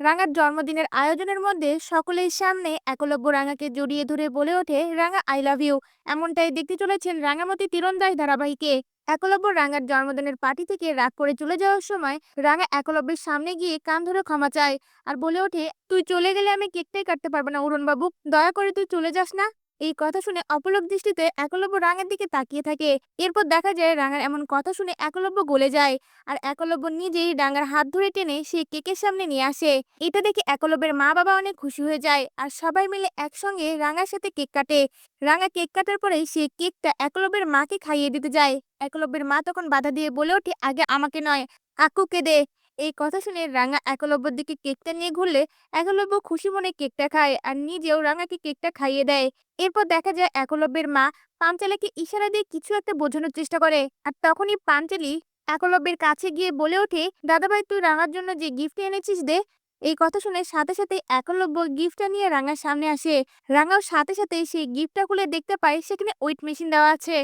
রাঙার জন্মদিনের আয়োজনের মধ্যে সকলের সামনে একলব্য রাঙাকে জড়িয়ে ধরে বলে ওঠে, রাঙা আই লাভ ইউ এমনটাই দেখতে চলেছেন রাঙামতি তীরন্দাস ধারাবাহিকে। একলব্য রাঙার জন্মদিনের পার্টি থেকে রাগ করে চলে যাওয়ার সময় রাঙা একলব্যের সামনে গিয়ে কান ধরে ক্ষমা চায় আর বলে ওঠে, তুই চলে গেলে আমি কেকটাই কাটতে পারব না, অরুণবাবু। দয়া করে তুই চলে যাস না? এই কথা শুনে অপলক দৃষ্টিতে একলব্য রাঙের দিকে তাকিয়ে থাকে। এরপর দেখা যায় রাঙার এমন কথা শুনে একলব্য গলে যায় আর একলব্য নিজেই রাঙার হাত ধরে টেনে সে কেকের সামনে নিয়ে আসে। এটা দেখে একলব্যের মা বাবা অনেক খুশি হয়ে যায় আর সবাই মিলে একসঙ্গে রাঙার সাথে কেক কাটে। রাঙা কেক কাটার পরে সে কেকটা একলব্যের মাকে খাইয়ে দিতে যায়। একলব্যের মা তখন বাধা দিয়ে বলে ওঠে, আগে আমাকে নয়, আকুকে দে। এই কথা শুনে রাঙা একলব্যর দিকে কেকটা নিয়ে ঘুরলে একলব্য খুশি মনে কেকটা খায় আর নিজেও রাঙাকে কেকটা খাইয়ে দেয়। এরপর দেখা যায় একলব্যের মা পাঞ্চালীকে ইশারা দিয়ে কিছু একটা বোঝানোর চেষ্টা করে আর তখনই পাঞ্চালী একলব্যের কাছে গিয়ে বলে ওঠে, দাদাভাই, তুই রাঙার জন্য যে গিফট এনেছিস দে। এই কথা শুনে সাথে সাথে একলব্য গিফটটা নিয়ে রাঙার সামনে আসে। রাঙাও সাথে সাথে সেই গিফটটা খুলে দেখতে পায় সেখানে ওয়েট মেশিন দেওয়া আছে।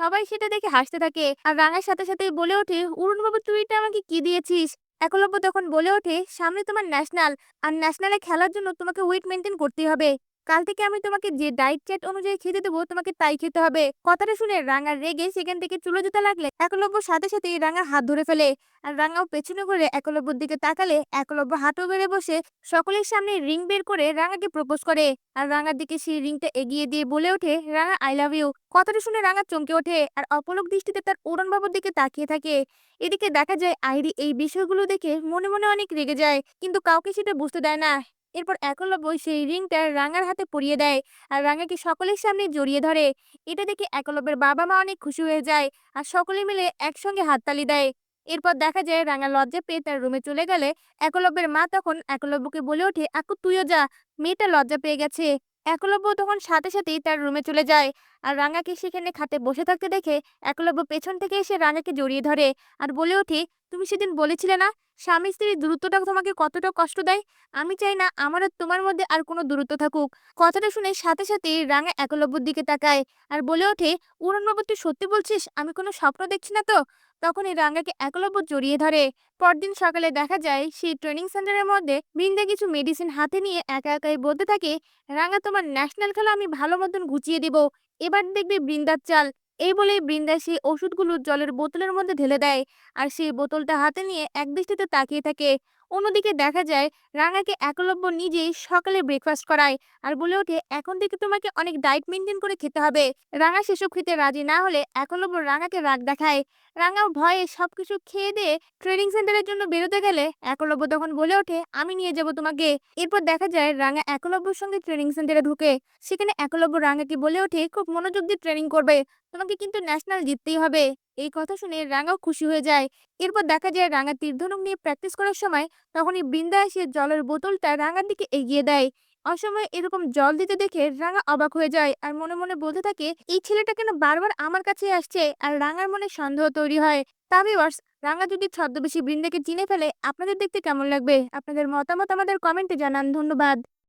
সবাই সেটা দেখে হাসতে থাকে আর রাঙার সাথে সাথে বলে ওঠে অরুণ বাবু তুই এটা আমাকে কি দিয়েছিস? একলব্য তখন বলে ওঠে, সামনে তোমার ন্যাশনাল আর ন্যাশনালে খেলার জন্য তোমাকে ওয়েট মেনটেন করতে হবে। কাল থেকে আমি তোমাকে যে ডায়েট চার্ট অনুযায়ী খেতে দেবো, তোমাকে তাই খেতে হবে। কথাটা শুনে রাঙার রেগে সেখান থেকে চুলো যেতে লাগলে একলব্য সাথে সাথে রাঙা হাত ধরে ফেলে। আর রাঙাও পেছনে করে একলব্যর দিকে তাকালে একলব্য হাঁটু বেড়ে বসে। সকলের সামনে রিং বের করে রাঙাকে প্রপোজ করে। আর রাঙার দিকে সেই রিংটা এগিয়ে দিয়ে বলে ওঠে, রাঙা আই লাভ ইউ কথাটা শুনে রাঙা চমকে ওঠে আর অপলক দৃষ্টিতে তার উড়ন বাবুর দিকে তাকিয়ে থাকে। এদিকে দেখা যায় আইরি এই বিষয়গুলো দেখে মনে মনে অনেক রেগে যায়, কিন্তু কাউকে সেটা বুঝতে দেয় না। এরপর একলব্য সেই রিংটা রাঙার হাতে পরিয়ে দেয়। আর রাঙাকে সকলের সামনে জড়িয়ে ধরে? এটা দেখে একলব্যের বাবা মা অনেক খুশি হয়ে যায় আর সকলে মিলে একসঙ্গে হাততালি দেয়। এরপর দেখা যায় রাঙা লজ্জা পেয়ে তার রুমে চলে গেলে একলব্যের মা তখন একলব্যকে বলে ওঠে, আকু, তুইও যা। মেয়েটা লজ্জা পেয়ে গেছে। একলব্য তখন সাথে সাথেই তার রুমে চলে যায়। আর রাঙাকে সেখানে খাতে বসে থাকতে দেখে একলব্য পেছন থেকে এসে রাঙাকে জড়িয়ে ধরে আর বলে ওঠে, তুমি সেদিন বলেছিলে না, স্বামী স্ত্রীর দূরত্বটা তোমাকে কতটা কষ্ট দেয়? আমি চাই না আমার আর তোমার মধ্যে আর কোনো দূরত্ব থাকুক। কথাটা শুনে সাথে সাথে রাঙা একলব্যর দিকে তাকায় আর বলে ওঠে উড়নবাবু তুই সত্যি বলছিস? আমি কোনো স্বপ্ন দেখছি না তো? তখনই রাঙ্গাকে একলব্য জড়িয়ে ধরে। পরদিন সকালে দেখা যায়, সেই ট্রেনিং সেন্টারের মধ্যে বৃন্দা কিছু মেডিসিন হাতে নিয়ে একা একাই বলতে থাকে, রাঙ্গা, তোমার ন্যাশনাল খেলা আমি ভালো মতন গুছিয়ে দিব। এবার দেখবে বৃন্দার চাল। এই বলে বৃন্দা সেই ওষুধগুলো জলের বোতলের মধ্যে ঢেলে দেয়, আর সেই বোতলটা হাতে নিয়ে একদৃষ্টিতে তাকিয়ে থাকে। অন্যদিকে দেখা যায়, রাঙাকে একলব্য নিজেই সকালে ব্রেকফাস্ট করায় আর বলে ওঠে, এখন থেকে তোমাকে অনেক ডায়েট মেনটেন করে খেতে হবে। রাঙা সেসব খেতে রাজি না হলে একলব্য রাঙাকে রাগ দেখায়। রাঙাও ভয়ে সবকিছু খেয়ে দিয়ে ট্রেনিং সেন্টারের জন্য বেরোতে গেলে একলব্য তখন বলে ওঠে, আমি নিয়ে যাব তোমাকে। এরপর দেখা যায়, রাঙা একলব্যর সঙ্গে ট্রেনিং সেন্টারে ঢুকে। সেখানে একলব্য রাঙাকে বলে ওঠে, খুব মনোযোগ দিয়ে ট্রেনিং করবে। তোমাকে কিন্তু ন্যাশনাল জিততেই হবে। এই কথা শুনে রাঙাও খুশি হয়ে যায়। এরপর দেখা যায় রাঙা তীরধনুক নিয়ে প্র্যাকটিস করার সময় তখনই বৃন্দা এসে জলের বোতলটা রাঙার দিকে এগিয়ে দেয়। অসময়ে এরকম জল দিতে দেখে রাঙা অবাক হয়ে যায় আর মনে মনে বলতে থাকে, এই ছেলেটা কেন বারবার আমার কাছে আসছে? আর রাঙার মনে সন্দেহ তৈরি হয়। তা ভিউয়ার্স রাঙা যদি ছদ্মবেশী বৃন্দাকে চিনে ফেলে, আপনাদের দেখতে কেমন লাগবে? আপনাদের মতামত আমাদের কমেন্টে জানান। ধন্যবাদ।